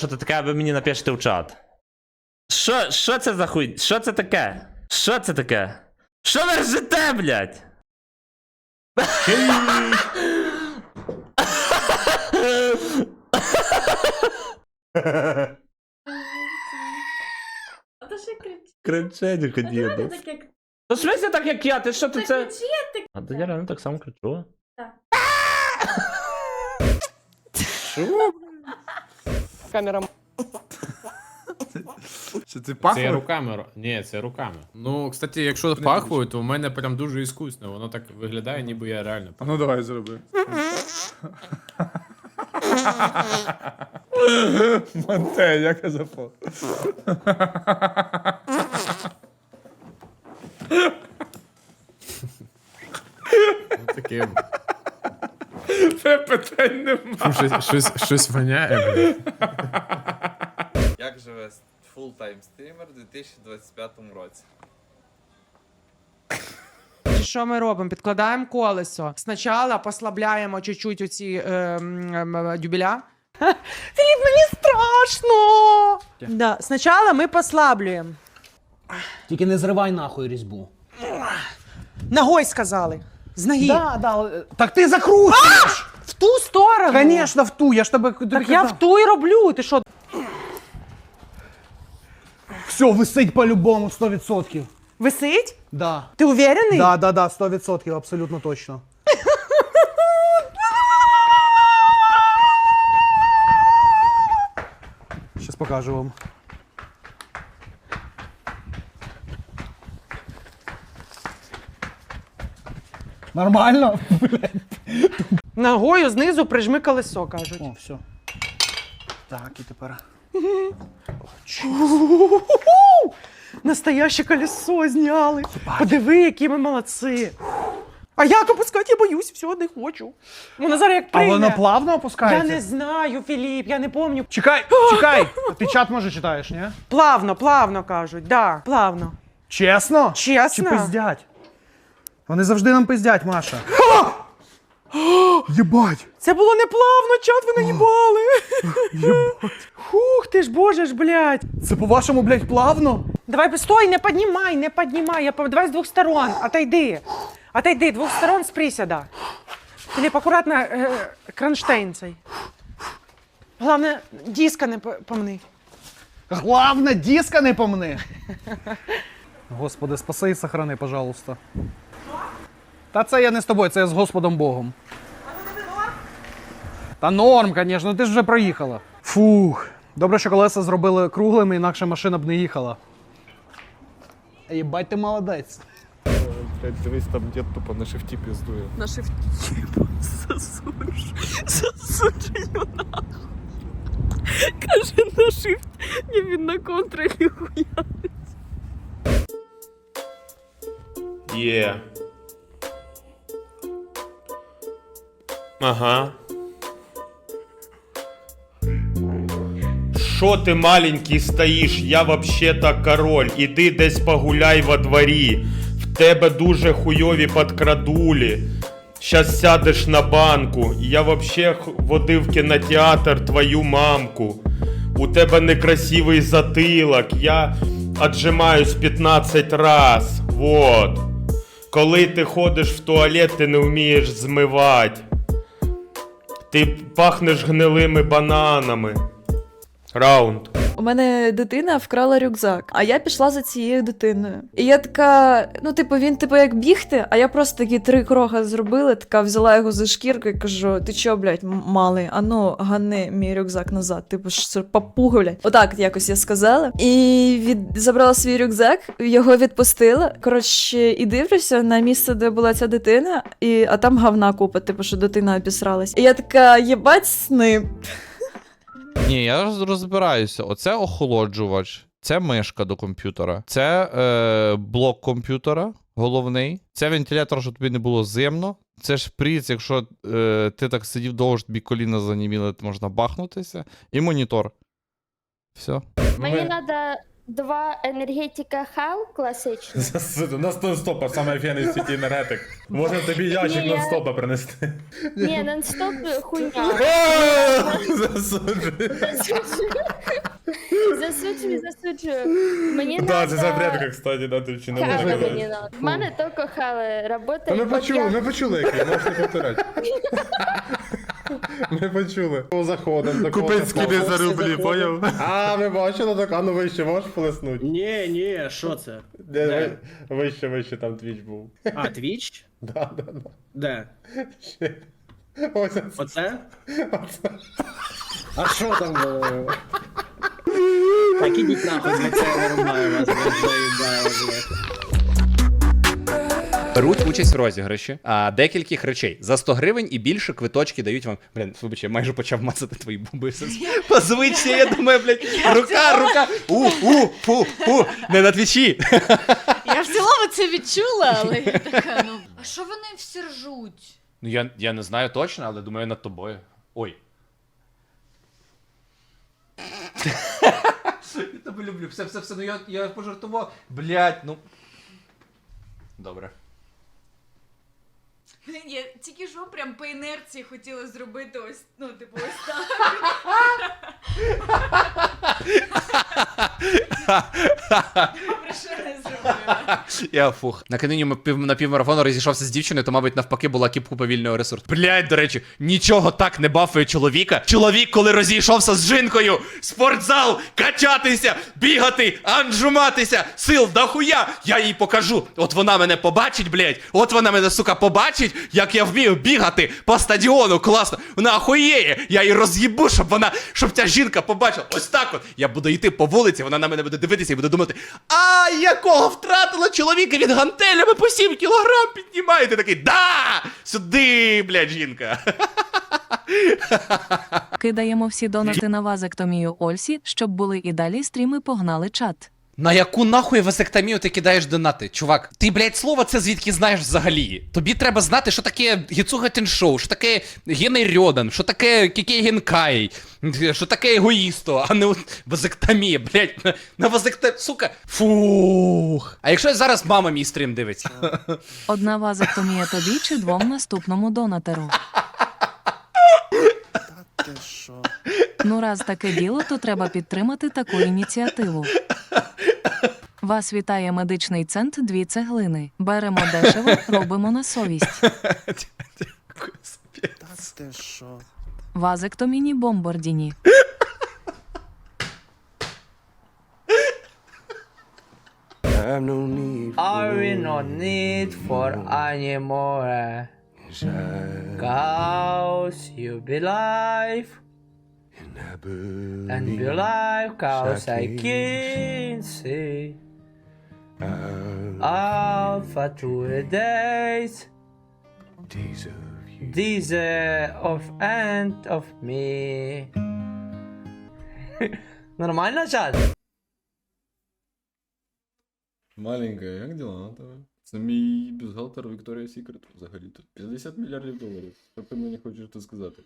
Що це таке, ви мені напишете в чат. Що, що це за хуй? Що це таке? Що це таке? Що ви ржете, блядь? А то ще кричить. Кричать хотів. То в смысле так, як я, ти що ти це? А то я реально так само кричу. Так. Що? Камера Що це Це руками. ро- Ні, це руками. Ну, кстати, якщо пахвою, то в мене прям дуже іскусно. Воно так виглядає, ніби я реально. А ну давай зроби. Монте, як я запав. Ну, таке. Це питань нема. Щось, щось, щось воняє, блядь. Як живе фултайм стрімер у 2025 році? Що ми робимо? Підкладаємо колесо. Спочатку послабляємо чуть-чуть оці е, м, м, дюбеля. Філіп, мені страшно! Да. Спочатку ми послаблюємо. Тільки не зривай нахуй різьбу. Ногой сказали. З ноги. Да, да, так ти закручуєш! В ту сторону. Конечно, в ту, я ж тебе тобі Так я в ту і роблю. Ти що? Все, висить по-любому 100%. Висить? Да. Ти уверений? Да, да, да, 100%, абсолютно точно. Сейчас покажу вам. Нормально? Ногою знизу прижми колесо, кажуть. О, все. Так, і тепер. Настояще колесо зняли. Подиви, які ми молодці. А як опускати, я боюсь, все, не хочу. Воно зараз як А воно плавно Я опускається? не знаю, Філіп, я не пам'ятаю. Чекай, чекай! Ти чат може читаєш, ні? Плавно, плавно кажуть, да, плавно. Чесно? Чесно? Чи пиздять? Вони завжди нам пиздять, Маша. Єбать! Це було не плавно, чат ви наїбали. Хух, ти ж боже ж, блядь. Це по-вашому, блядь, плавно? Давай, стой, не піднімай, не піднімай. Я, по- давай з двох сторон, отойди. Отойди, двох сторон з присяда. Філіп, акуратно е, кронштейн цей. Головне, диска не по- помни. Главне, диска не помни. Господи, спаси і сохрани, пожалуйста. Та це я не з тобою, це я з Господом Богом. Та норм, звісно, ти ж вже проїхала. Фух. Добре, що колеса зробили круглими, інакше машина б не їхала. Єбать, ти молодець. Блядь, дивись, там дід тупо на шифті піздує. на шифті засуджу. Засуджую нахуй. Каже на шифт. Ні, він на контролі хуя. Є. Ага. Що ти маленький стоїш? Я вообще-то король. Іди десь погуляй во дворі. В тебе дуже хуйові подкрадулі. Щас сядеш на банку. Я вообще водив кінотеатр твою мамку. У тебе некрасивий затилок. Я отжимаюсь 15 раз. Вот. Коли ти ходиш в туалет, ти не вмієш змивати. Ти пахнеш гнилими бананами. Раунд. У мене дитина вкрала рюкзак, а я пішла за цією дитиною. І я така, ну, типу, він типу як бігти, а я просто такі три кроки зробила, така взяла його за шкірку і кажу: ти чо, блядь, малий, а ну гани мій рюкзак назад. Типу, що це папуга, блядь. Отак якось я сказала. І від... забрала свій рюкзак, його відпустила. Коротше, і дивлюся на місце, де була ця дитина, і... а там говна купа, типу, що дитина обісралась. І я така, єбать сни. Ні, я розбираюся. Оце охолоджувач, це мишка до комп'ютера, це е, блок комп'ютера головний, це вентилятор, щоб тобі не було зимно. Це шприц, якщо е, ти так сидів довго, що тобі коліна заніміли, то можна бахнутися. І монітор. Все. Мені треба два енергетика Хал класичні. У нас нон-стопа, саме офігенний в світі енергетик. Можна тобі ящик Ні, я- нон-стопа принести. Ні, нон-стоп хуйня. Засуджую. Засуджую, засуджую. Мені Да, це надо запретка, кстати, да, ти чи не можна казати. надо. В мене тільки хали Та работають. ми От почули, ми почули, який, можеш не повторяти. Ми почули. Заходом, Купить скиди за рублі, поняв? А, ми бачили, так, а ну вище можеш плеснути? Ні, ні, що це? Де, Де? ви- Вище, вище там твіч був. А, твіч? Да, да, да. Де? Ще. Ось. Оце? Оце. А що там було? Так ідіть нахуй, блядь, це вирубаю вас, блядь, заїбаю, блядь. Беруть участь в розіграші а, декількох речей. За 100 гривень і більше квиточки дають вам. Блін, вибач, я майже почав мацати твої буби. По звичці, я думаю, блядь, рука, рука. У, у, фу, фу, не на твічі. Я в цілому це відчула, але я така, ну. А що вони всі ржуть? Ну я, я не знаю точно, але думаю над тобою. Ой. Я тебе люблю. Все, все, все. Ну я, я пожартував. Блять, ну. Добре. Я тільки що прям по інерції хотіла зробити ось, ну, типу, ось так. Я фух. Накануні ми пів, на півмарафону розійшовся з дівчиною, то, мабуть, навпаки, була кіпку повільного ресурсу. Блять, до речі, нічого так не бафує чоловіка. Чоловік, коли розійшовся з жінкою, спортзал, качатися, бігати, анжуматися, сил дохуя. Я їй покажу. От вона мене побачить, блять. От вона мене, сука, побачить, як я вмію бігати по стадіону. Класно. Вона охуєє. Я її роз'їбу, щоб вона, щоб ця жінка побачила. Ось так от. Я буду йти по вулиці, вона на мене буде дивитися і буде думати: а якого втратила чоловіка від гантелями по 7 кілограм піднімає. Ти такий, да! Сюди, блядь, жінка. Кидаємо всі донати на вазектомію Ольсі, щоб були і далі стріми погнали чат. На яку нахуй вазектомію ти кидаєш донати? Чувак, ти, блядь, слово це звідки знаєш взагалі? Тобі треба знати, що таке Гіцуга Теншоу, що таке Геней Рьодан, що таке Кікей Генкай, що таке егоїсто, а не вазектомія, блядь, на, на вазекто... Сука. Фух. А якщо зараз мама мій стрім дивиться? Одна вазектомія тобі чи двом наступному донатеру. Ти що? Ну, раз таке діло, то треба підтримати таку ініціативу. Вас вітає медичний центр дві цеглини. Беремо дешево, робимо на совість. Та ти що? Вазектоміні бомбардіні. I will not need for anymore. Cause you be life. And be life, cause I can see. Alpha to the days. These uh, of end of me. Нормально, чат? Маленька, як діла на тебе? Це мій бюстгальтер Victoria's Secret взагалі тут 50 мільярдів доларів. Що ти мені хочеш тут сказати?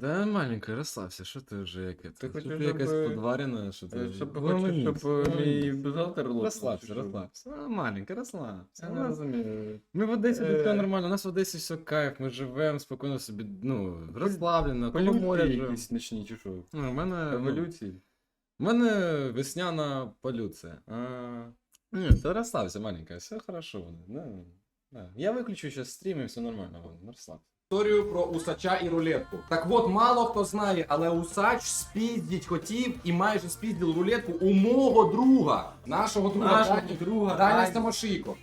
Да, маленька, розслабся, що ти вже яке? Ти хочеш, Ти якась щоб, е, подварена, що ти. Е, Щоб Ну, хочеш, щоб е, Ну, мій бюстгальтер лопнув, Розслабся, розслабся. А, Маленька, розслабся. Я не розумію. Ми в Одесі тут все нормально, у нас в Одесі все кайф, ми живемо спокійно собі, ну, розслаблено, коло моря якісь нічні чи що? Ну, у мене, ну, Еволюції? у мене весняна полюція. А, ні, ти розслабся, маленька, все хорошо. Да, да. Я виключу зараз стрім і все нормально, вон, розслабся. Історію про усача і рулетку. Так от, мало хто знає, але усач спіздіть хотів і майже спіздив рулетку у мого друга. Нашого друга, Нашого Дані, друга, Даня Дані. Стамошийко.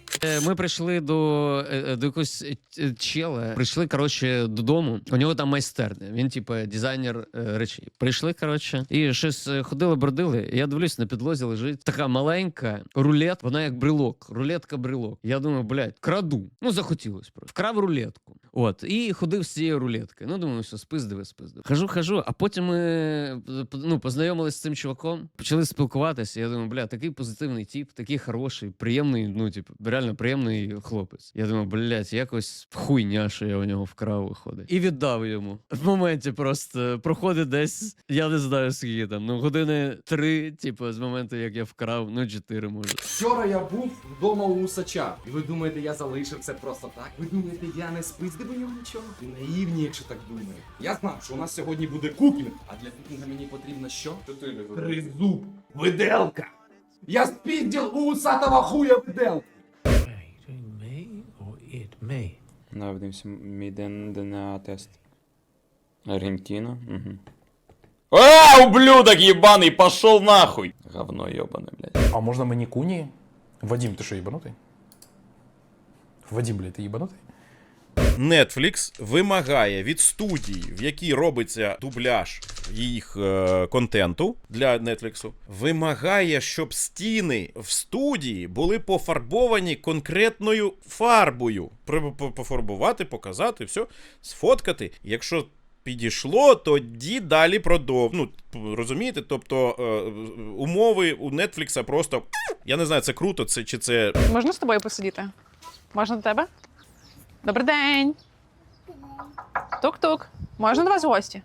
Ми прийшли до, е, до якогось е, чела. Прийшли, коротше, додому. У нього там майстерня. Він, типу, дизайнер е, речей. Прийшли, коротше, і щось е, ходили, бродили. Я дивлюсь, на підлозі лежить така маленька рулет, вона як брелок. Рулетка брелок. Я думаю, блядь, краду. Ну, захотілось просто. Вкрав рулетку. От, і ходив з цією рулеткою. Ну, думаю, все, спиздив, спиздив. Хожу, хожу, а потім ми е, ну, познайомилися з цим чуваком, почали спілкуватися. Я думаю, бля, такий позитивний тип, такий хороший, приємний, ну, типу, реально приємний хлопець. Я думаю, блядь, якось хуйня, що я у нього вкрав виходить. І віддав йому. В моменті просто проходить десь, я не знаю скільки там, ну години три, типу, з моменту, як я вкрав, ну чотири може. Вчора я був вдома у усача. І ви думаєте, я залишив це просто так? Ви думаєте, я не спиздив у нього нічого? Ви наївні, якщо так думаєте. Я знав, що у нас сьогодні буде кукінг, а для кукінга мені потрібно що? Тризуб. Виделка. Я спіздив у усатого хуя виделку. Навдився мій ДНА тест. Аргентина. Угу. А, ублюдок ебаный, пошел нахуй! Говно ебаное, блядь. А можна мені куні? Вадим, ти що, їбанутий? Вадим, блядь, ти їбанутий? Netflix вимагає від студії, в якій робиться дубляж їх е, контенту для Netflix, вимагає, щоб стіни в студії були пофарбовані конкретною фарбою. Пофарбувати, показати, все, сфоткати. Якщо підійшло, тоді далі продов. Ну, розумієте? Тобто е, умови у Netflix просто. Я не знаю, це круто, це чи це Можна з тобою посидіти? Можна до тебе? Добрий день. Тук-тук. Можна до вас в гості?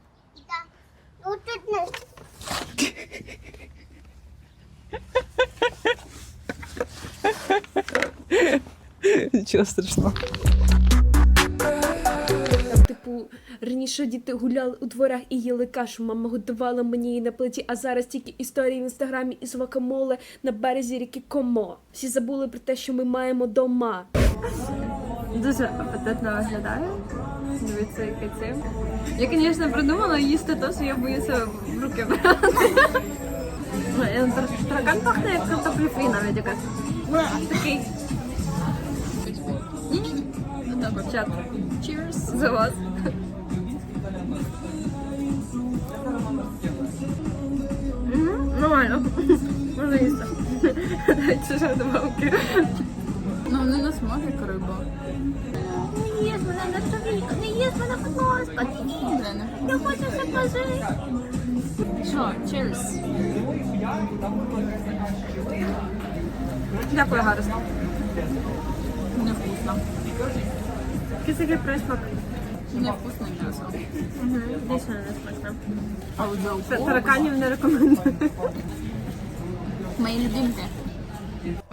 Нічого страшного. Типу, раніше діти гуляли у дворах і їли кашу. Мама готувала мені її на плиті, а зараз тільки історії в інстаграмі із вакамоле на березі ріки Комо. Всі забули про те, що ми маємо дома. Дуже апетитно виглядає. Дивіться, яке це. Я, звісно, придумала їсти те, що я боюся в руки брати. Я тр- Таракан пахне як картоплю фрі навіть якась. Ну, Такий. Чат. Cheers за вас. Нормально. Можна їсти. Дайте ще добавки. Ну, вони нас можуть риба. Не їсть мене на собі, не їсть мене, будь ласка, не Я хочу ще пожити. Що, cheers. Дякую, Гарус. Невкусно. Кисикий присмак. Невкусне м'ясо. Угу, дійсно не от Тараканів не рекомендую. Мої любимки.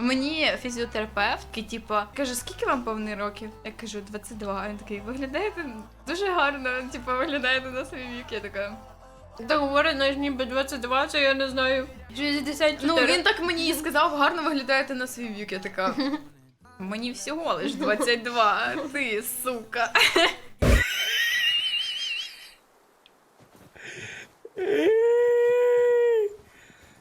Мені фізіотерапевт, такий, типу, каже, скільки вам повний років? Я кажу, 22. Він такий, виглядаєте дуже гарно, типу, виглядаєте на свій вік. Я така. Та говорить, знаєш, ніби 22, це я не знаю. 64. Ну, він так мені і сказав, гарно виглядаєте на свій вік. Я така. Мені всього лиш 22, ти, сука.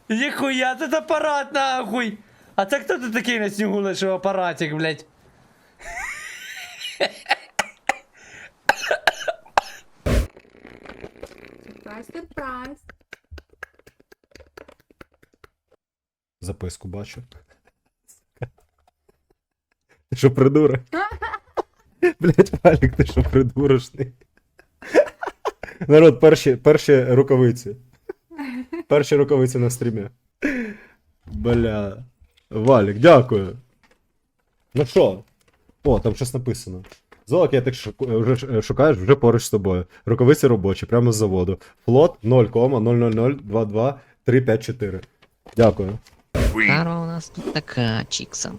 Ніхуя тут апарат нахуй! А це хто тут такий на снігу лишив апаратик, блядь? Записку бачу. Ти що придурок? Блять, Валік, ти що придурочний? Народ, перші, перші рукавиці. Перші рукавиці на стрімі. Бля. Валік, дякую. Ну що? О, там щось написано. Золок, я так вже шукаєш вже поруч з тобою. Рукавиці робочі, прямо з заводу. Флот 0,00022354. Дякую. Кара у нас тут така чікса.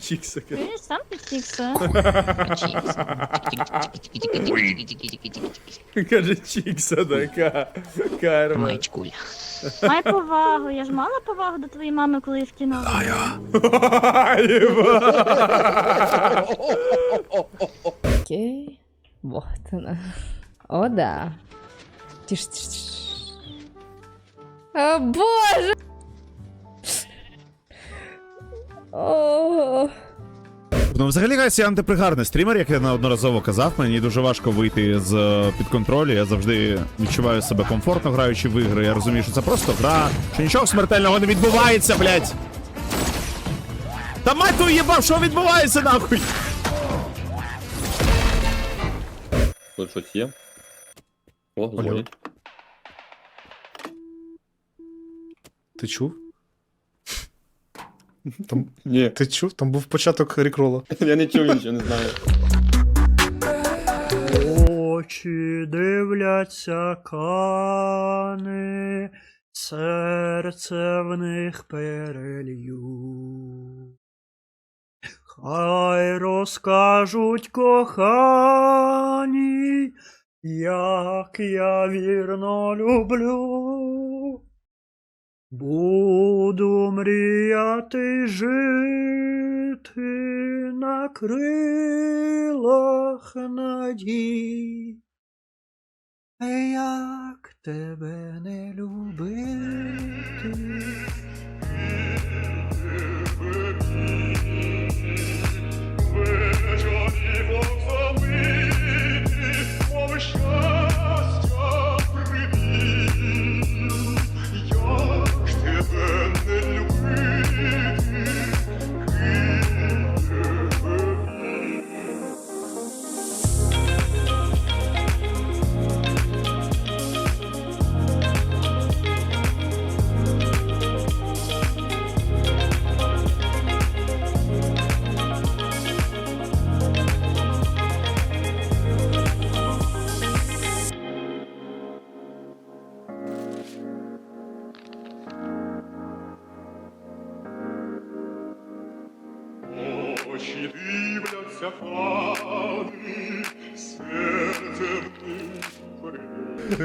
Чікса. Ти сам підтікся. Каже Чікса така. Карма. Маєчкуля. Май повагу, я ж мала повагу до твоєї мами, коли їх в кіно. Окей. Вот она. О, да. Тише, тише, тише. О, боже! Ну, взагалі, гайс, я антипригарний стрімер, як я неодноразово казав, мені дуже важко вийти з е, під контролю. Я завжди відчуваю себе комфортно граючи в ігри. Я розумію, що це просто гра, що нічого смертельного не відбувається, блядь. Та мать твою їбав, що відбувається нахуй? Тут щось є. О. Ти чув? Там, Ні, ти чув? Там був початок рекрола. я не чув нічого, не знаю. Очі дивляться кани, серце в них перелью. Хай розкажуть кохані, як я вірно люблю. Буду мріяти жити на крилах надій. Як тебе не любити?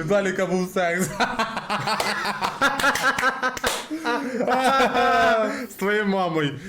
Віталіка був секс. З твоєю мамою.